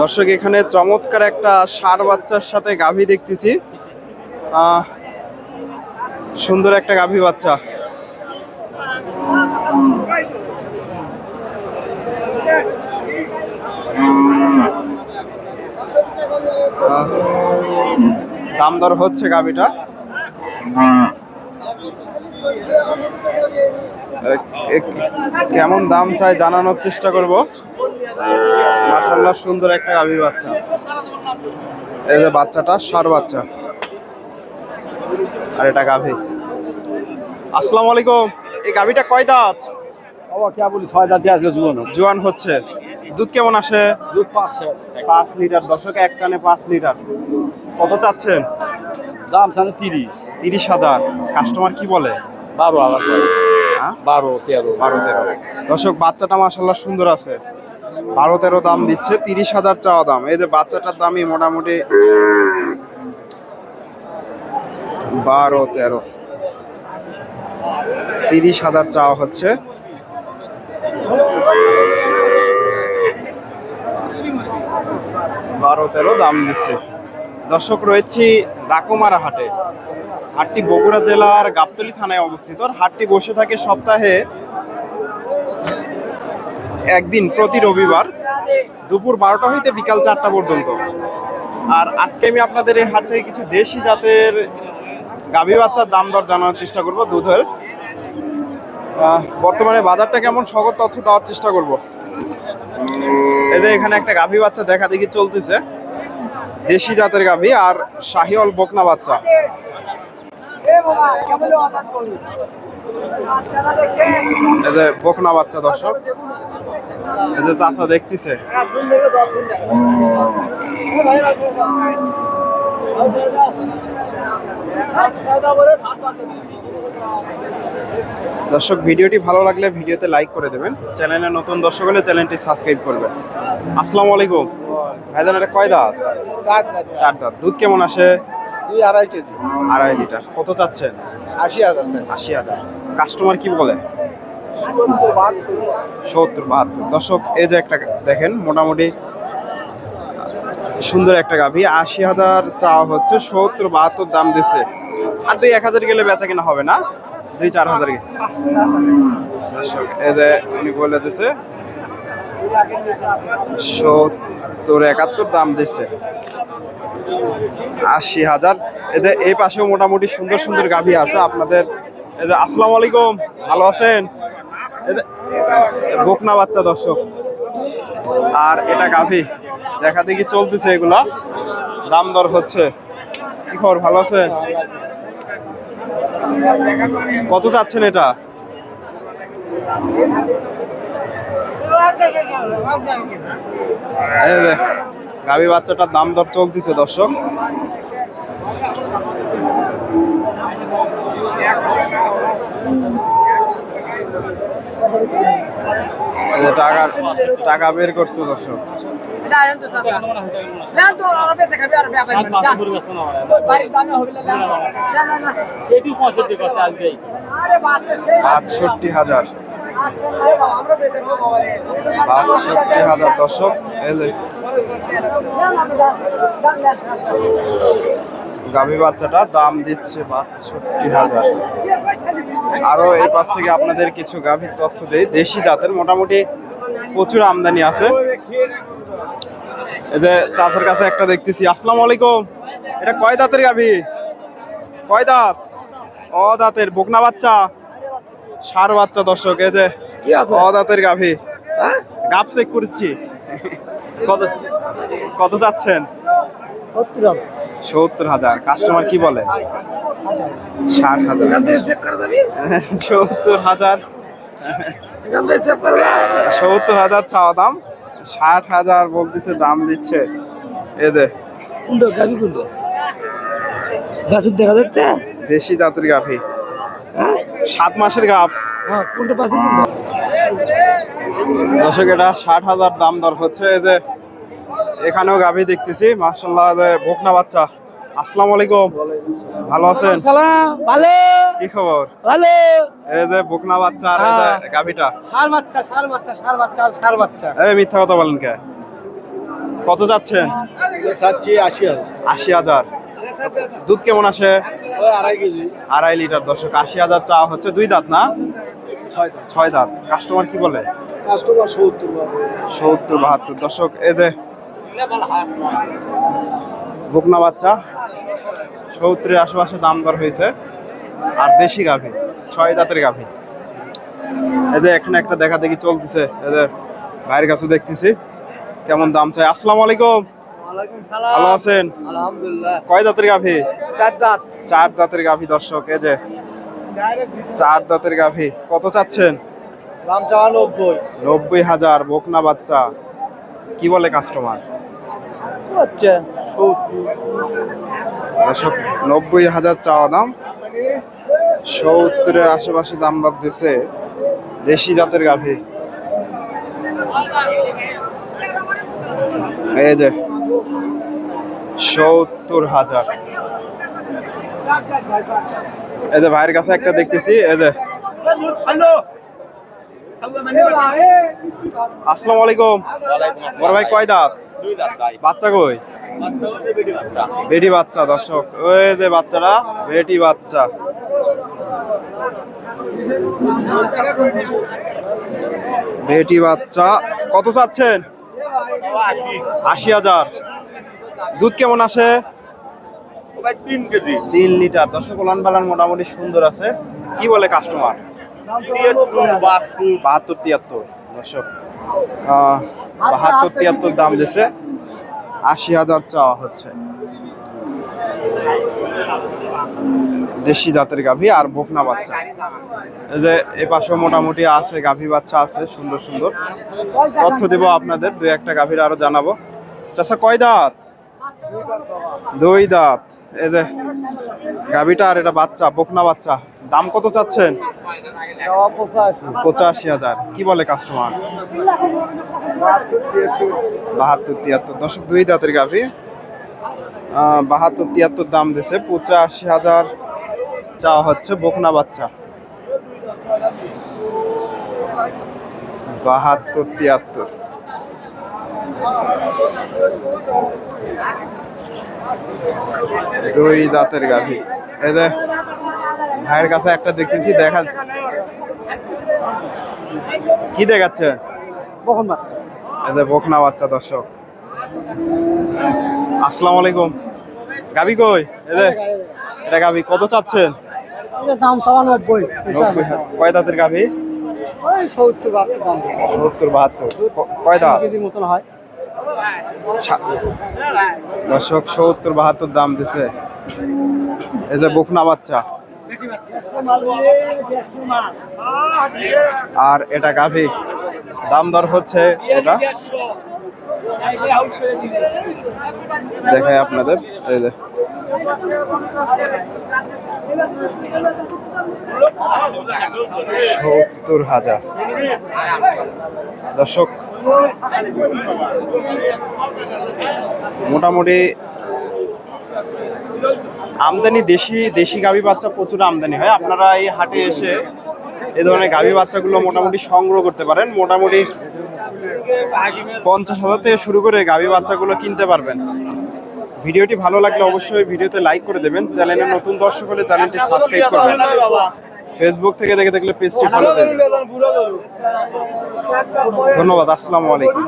দর্শক, এখানে চমৎকার একটা সার বাচ্চার সাথে গাভী দেখতেছি। সুন্দর একটা গাভী বাচ্চা। দাম দর হচ্ছে গাভীটা। কেমন দাম চাই জানানোর চেষ্টা করব। মাশাল্লাহ সুন্দর একটা গাভী বাচ্চা। এই যে বাচ্চাটা সার বাচ্চা। আর এটা গাভী। আসসালামু আলাইকুম। এই গাভীটা কয় দাঁত? বাবা কে বলি ছয় দাঁত দিয়ে আজকে জুয়ান। জোয়ান হচ্ছে। দুধ কেমন আসে? দুধ পাঁচশো পাঁচ লিটার। দশকে এক টানে পাঁচ লিটার। কত চাচ্ছেন? দাম সামনে তিরিশ। তিরিশ হাজার। কাস্টমার কি বলে? বারো হাজার বারো, তেরো। বারো, তেরো। দর্শক, বাচ্চাটা মাসাল্লাহ সুন্দর আছে। বারো, তেরো দাম দিচ্ছে, তিরিশ হাজার চাওয়া দাম। এই যে বাচ্চাটার দামই মোটামুটি বারো, তেরো। তিরিশ হাজার চাওয়া হচ্ছে। বারো, তেরো দাম দিচ্ছে। দর্শক, রয়েছি ডাকুমারা হাটে। হাটটি বগুড়া জেলার গাবতলী থানায় অবস্থিত। হাটটি বসে থাকে সপ্তাহে একদিন প্রতি রবিবার দুপুর বারোটা হইতে বিকাল চারটা পর্যন্ত। আর আজকে আমি আপনাদের এই হাট থেকে কিছু দেশি জাতের গাভী বাচ্চার দাম দর জানানোর চেষ্টা করব দুধের। বর্তমানে বাজারটা কেমন? সকল তথ্য দেওয়ার চেষ্টা করব। এদের এখানে একটা গাভী বাচ্চা দেখা দেখি চলতেছে। দেশি জাতের গাভী আর শাহিওল বকনা বাচ্চা। এই যে বকনা বাচ্চা দর্শক। এই যে চাচা দেখতেছে। দর্শক ভিডিওটি ভালো লাগলে ভিডিওতে লাইক করে দেবেন। চ্যানেলে নতুন দর্শক হলে চ্যানেলটি সাবস্ক্রাইব করবেন। আসসালামু আলাইকুম। ভাইজান এটা কয় দাঁত। চার দাঁত। দুধ কেমন আসে? দুই আড়াই কেজি। আড়াই লিটার। কত চাচ্ছেন? আশি হাজার আশি হাজার। কাস্টমার কি বলে? সত্তর বাহাত্তর। দর্শক এই যে একটা দেখেন মোটামুটি সুন্দর একটা গাভী। আশি হাজার চাওয়া হচ্ছে সত্তর বাহাত্তর দাম দিচ্ছে আর দুই এক হাজার গেলে বেচা কিনা হবে না? দুই চার হাজার দর্শক এই যে উনি বলে দিছে সত্তর একাত্তর দাম দিচ্ছে আশি হাজার। এদের এই পাশেও মোটামুটি সুন্দর সুন্দর গাভী আছে আপনাদের। যে, আসসালামু আলাইকুম। ভালো আছেন? বকনা বাচ্চা দর্শক। আর এটা গাভী। দেখা দেখি চলতেছে এগুলা। দাম দর হচ্ছে। কি খবর? ভালো আছে কত চাচ্ছেন এটা? গাভী বাচ্চাটার দাম দর চলতেছে দর্শক। টাকা টাকা বের করছে দর্শক। বাষট্টি হাজার। বাষট্টি হাজার দর্শক। গাভী বাচ্চাটা দাম দিচ্ছে বাষট্টি হাজার। আরও এই পাশ থেকে আপনাদের কিছু গাভীর তথ্য দেই। দেশি জাতের মোটামুটি প্রচুর আমদানি আছে। এই যে চাচার কাছে একটা দেখতেছি। আসসালামু আলাইকুম। এটা কয় দাঁতের গাভী? কয় দাঁত? অ দাঁতের, বকনা বাচ্চা? সার বাচ্চা দর্শক এই যে অ দাঁতের গাভী। গাপ চেক করছি। কত কত চাচ্ছেন সত্তর হাজার। কাস্টমার কি বলে? ষাট হাজার। সত্তর হাজার। সত্তর হাজার চাওয়া দাম। ষাট হাজার বলতেছে দাম দিচ্ছে। এদের গাবি দেখা যাচ্ছে? দেশি জাতের গাভী। সাত মাসের হ্যাঁ কুন্ড দর্শক এটা ষাট হাজার দাম দর হচ্ছে। এই যে এখানেও গাভী দেখতেছি মার্শাল্লাহ বকনা বাচ্চা। আসসালামু আলাইকুম। ভালো আছেন? ভালো। কি খবর? ভালো। এই যে বকনা বাচ্চা আর এই যে গাভিটা। সার বাচ্চা সার বাচ্চা সার বাচ্চা সার বাচ্চা। এই মিথ্যা কথা বলেন কে? কত যাচ্ছেন? চাচ্ছি আশি হাজার। আশি হাজার। দুধ কেমন আসে? আড়াই কেজি। আড়াই লিটার। দর্শক আশি হাজার চা হচ্ছে দুই দাঁত না? ছয় দাঁত। কাস্টমার কি বলে? কাস্টমার সত্তর সত্তর বাহাত্তর। দর্শক এই যে বকনা বাচ্চা সত্তরের আশেপাশে দাম দর হয়েছে। আর দেশি গাভী ছয় দাঁতের গাভী। এই যে এখানে একটা দেখা দেখি চলতেছে। এই যে ভাইয়ের কাছে দেখতেছি। কেমন দাম চাই? আসসালামু আলাইকুম। ভালো আছেন? আলহামদুলিল্লাহ। কয় দাঁতের গাভী? চার দাঁত। চার দাঁতের গাভী দর্শক এই যে। চার দাঁতের গাভী। কত চাচ্ছেন? দাম চাওয়া নব্বই। নব্বই হাজার বকনা বাচ্চা? কি বলে কাস্টমার দর্শক নব্বই হাজার চাওয়া দাম। সত্তরের আশেপাশে দাম দর দিছে দেশি জাতের গাভী। এই যে সত্তর হাজার। এই যে ভাইয়ের কাছে একটা দেখতেছি, এই যে। আলাইকুম। বড় ভাই কয় দাঁত? বাচ্চা কই? বেটি বাচ্চা, দর্শক। ওই যে বাচ্চারা, বেটি বাচ্চা। বেটি বাচ্চা, কত চাচ্ছেন? আশি হাজার। দুধ কেমন আসে? তিন কেজি। তিন লিটার। দর্শক ওলান পালান মোটামুটি সুন্দর আছে। কি বলে কাস্টমার বাহাত্তর তিয়াত্তর। দর্শক আহ, বাহাত্তর তিয়াত্তর দাম দিছে। আশি হাজার চাওয়া হচ্ছে। দেশি জাতের গাভী আর বকনা বাচ্চা। যে এ পাশে মোটামুটি আছে, গাভী বাচ্চা আছে, সুন্দর সুন্দর। তথ্য দেবো আপনাদের, দুই একটা গাভীর আরও জানাব। চাষা কয় দাঁত? দুই দাঁত। এই যে গাভীটা আর এটা বাচ্চা, বকনা বাচ্চা। দাম কত চাচ্ছেন? পঁচাশি হাজার। কি বলে কাস্টমার বাহাত্তর, তিয়াত্তর। দশক দুই দাঁতের গাভী। বাহাত্তর তিয়াত্তর দাম দিছে। পঁচাশি হাজার চাওয়া হচ্ছে বকনা বাচ্চা। বাহাত্তর তিয়াত্তর। দুই দাঁতের গাভী। এই যে ভাইয়ের কাছে একটা দেখতেছি দেখা কি দেখাচ্ছে? বকনা বাচ্চা দর্শক। আসসালামু আলাইকুম। গাবি কই? এটা গাবি কত চাচ্ছেন? দাম চাওয়া নব্বই নব্বই কয় দাঁতের গাবি? সত্তর বাহাত্তর সত্তর কয় দাঁত? মতন হয়। দর্শক সত্তর বাহাত্তর দাম দিছে। এই যে বকনা বাচ্চা। আর এটা গাভী দাম দর হচ্ছে এটা? দেখাই আপনাদের, এই যে। সত্তর হাজার। দর্শক, মোটামুটি আমদানি দেশি দেশি গাভী বাচ্চা প্রচুর আমদানি হয়। আপনারা এই হাটে এসে এ ধরনের গাভী বাচ্চাগুলো মোটামুটি সংগ্রহ করতে পারেন। মোটামুটি পঞ্চাশ হাজার থেকে শুরু করে গাভী বাচ্চাগুলো কিনতে পারবেন। ভিডিওটি ভালো লাগলে অবশ্যই ভিডিওতে লাইক করে দেবেন। চ্যানেলে নতুন দর্শক হলে চ্যানেলটি সাবস্ক্রাইব করবেন ফেসবুক থেকে দেখে দেখলে পেজটি ফলো দেবেন ধন্যবাদ আসসালামু আলাইকুম।